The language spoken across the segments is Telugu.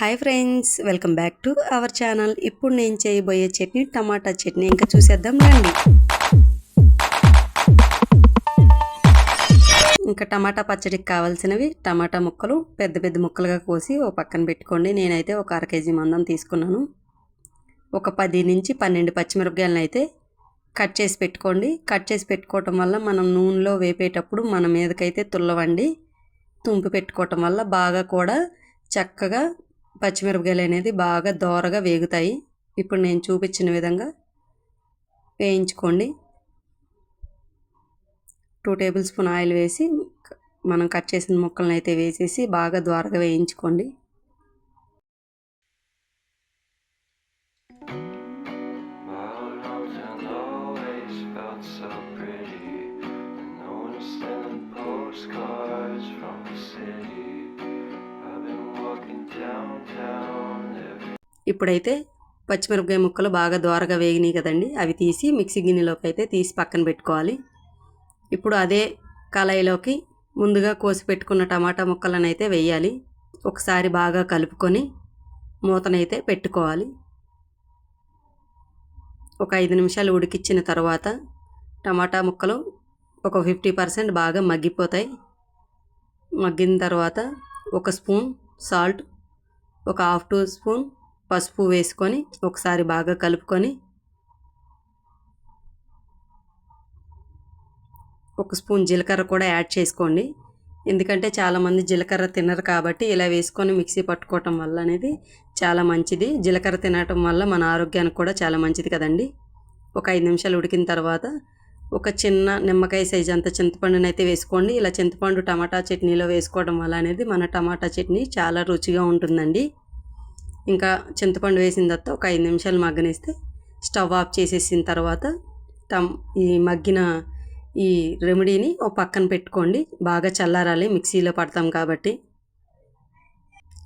Hi friends welcome back to our channel ఇప్పుడు నేను చేయబోయే చట్నీ టమాటా చట్నీ. ఇంకా చూసేద్దాం రండి. ఇంకా టమాటా పచ్చడికి కావాల్సినవి టమాటా ముక్కలు పెద్ద పెద్ద ముక్కలుగా కోసి ఓ పక్కన పెట్టుకోండి. నేనైతే ఒక అర కేజీ మందం తీసుకున్నాను. ఒక పది నుంచి పన్నెండు పచ్చిమిరపకాయలను అయితే కట్ చేసి పెట్టుకోండి. కట్ చేసి పెట్టుకోవటం వల్ల మనం నూనెలో వేపేటప్పుడు మన మీదకైతే తుల్లవండి తుంపి పెట్టుకోవటం వల్ల బాగా కూడా చక్కగా పచ్చిమిరపకాయలు అనేది బాగా దోరగా వేగుతాయి. ఇప్పుడు నేను చూపించిన విధంగా వేయించుకోండి. టూ టేబుల్ స్పూన్ ఆయిల్ వేసి మనం కట్ చేసిన ముక్కలను అయితే వేసేసి బాగా ద్వారగా వేయించుకోండి. My ఇప్పుడైతే పచ్చిమిరపకాయ ముక్కలు బాగా దోరగా వేగినాయి కదండి. అవి తీసి మిక్సీ గిన్నెలోకి అయితే తీసి పక్కన పెట్టుకోవాలి. ఇప్పుడు అదే కళాయిలోకి ముందుగా కోసి పెట్టుకున్న టమాటా ముక్కలను అయితే వేయాలి. ఒకసారి బాగా కలుపుకొని మూతనైతే పెట్టుకోవాలి. ఒక ఐదు నిమిషాలు ఉడికిచ్చిన తర్వాత టమాటా ముక్కలు ఒక ఫిఫ్టీ పర్సెంట్ బాగా మగ్గిపోతాయి. మగ్గిన తర్వాత ఒక స్పూన్ సాల్ట్ ఒక హాఫ్ టీ స్పూన్ పసుపు వేసుకొని ఒకసారి బాగా కలుపుకొని ఒక స్పూన్ జీలకర్ర కూడా యాడ్ చేసుకోండి. ఎందుకంటే చాలామంది జీలకర్ర తినరు కాబట్టి ఇలా వేసుకొని మిక్సీ పట్టుకోవటం వల్ల అనేది చాలా మంచిది. జీలకర్ర తినటం వల్ల మన ఆరోగ్యానికి కూడా చాలా మంచిది కదండి. ఒక ఐదు నిమిషాలు ఉడికిన తర్వాత ఒక చిన్న నిమ్మకాయ సైజ్ అంత చింతపండుని అయితే వేసుకోండి. ఇలా చింతపండు టమాటా చట్నీలో వేసుకోవడం వల్ల అనేది మన టమాటా చట్నీ చాలా రుచిగా ఉంటుందండి. ఇంకా చింతపండు వేసిన తర్వాత ఒక ఐదు నిమిషాలు మగ్గనిస్తే స్టవ్ ఆఫ్ చేసేసిన తర్వాత టమ్ ఈ మగ్గిన ఈ రెమెడీని ఓ పక్కన పెట్టుకోండి. బాగా చల్లారాలి. మిక్సీలో పడతాం కాబట్టి.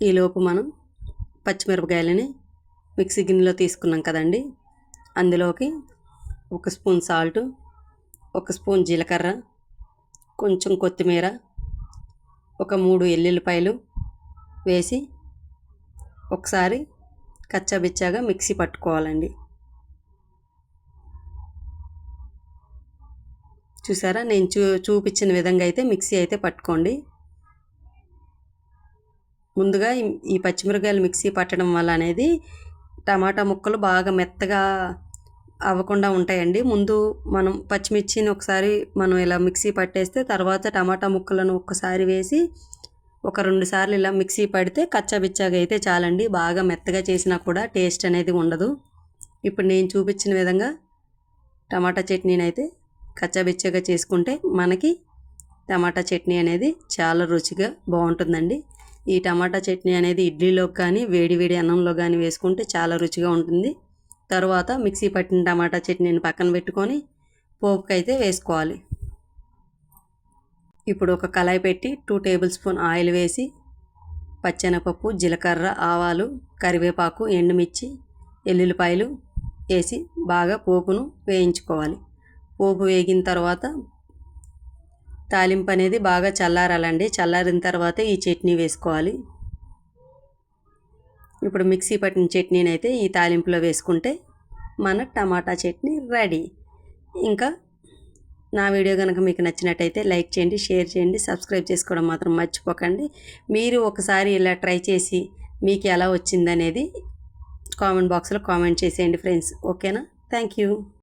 ఈలోపు మనం పచ్చిమిరపకాయలని మిక్సీ గిన్నెలో తీసుకున్నాం కదండి. అందులోకి ఒక స్పూన్ సాల్ట్ ఒక స్పూన్ జీలకర్ర కొంచెం కొత్తిమీర ఒక మూడు ఎల్లుల్లిపాయలు వేసి ఒకసారి కచ్చాబిచ్చాగా మిక్సీ పట్టుకోవాలండి. చూసారా? నేను చూ చూపించిన విధంగా అయితే మిక్సీ అయితే పట్టుకోండి. ముందుగా ఈ- పచ్చిమిరకాయలు మిక్సీ పట్టడం వల్ల అనేది టమాటా ముక్కలు బాగా మెత్తగా అవ్వకుండా ఉంటాయండి. ముందు మనం పచ్చిమిర్చిని ఒకసారి మనం ఇలా మిక్సీ పట్టేస్తే తర్వాత టమాటా ముక్కలను ఒక్కసారి వేసి ఒక రెండు సార్లు ఇలా మిక్సీ పడితే కచ్చాబిచ్చాగా అయితే చాలండి. బాగా మెత్తగా చేసినా కూడా టేస్ట్ అనేది ఉండదు. ఇప్పుడు నేను చూపించిన విధంగా టమాటా చట్నీని అయితే కచ్చాబిచ్చాగా చేసుకుంటే మనకి టమాటా చట్నీ అనేది చాలా రుచిగా బాగుంటుందండి. ఈ టమాటా చట్నీ అనేది ఇడ్లీలో కానీ వేడి వేడి అన్నంలో కానీ వేసుకుంటే చాలా రుచిగా ఉంటుంది. తర్వాత మిక్సీ పట్టిన టమాటా చట్నీని పక్కన పెట్టుకొని పోపుకైతే వేసుకోవాలి. ఇప్పుడు ఒక కళాయి పెట్టి టూ టేబుల్ స్పూన్ ఆయిల్ వేసి పచ్చెనపప్పు జీలకర్ర ఆవాలు కరివేపాకు ఎండుమిర్చి ఎల్లుల్లిపాయలు వేసి బాగా పోపును వేయించుకోవాలి. పోపు వేగిన తర్వాత తాలింపు అనేది బాగా చల్లారాలండి. చల్లారిన తర్వాత ఈ చట్నీ వేసుకోవాలి. ఇప్పుడు మిక్సీ పట్టిన చట్నీని అయితే ఈ తాలింపులో వేసుకుంటే మన టమాటా చట్నీ రెడీ. ఇంకా నా వీడియో కనుక మీకు నచ్చినట్టయితే లైక్ చేయండి షేర్ చేయండి సబ్స్క్రైబ్ చేసుకోవడం మాత్రం మర్చిపోకండి. మీరు ఒకసారి ఇలా ట్రై చేసి మీకు ఎలా వచ్చిందనేది కామెంట్ బాక్స్లో కామెంట్ చేసేయండి ఫ్రెండ్స్. ఓకేనా? Thank you.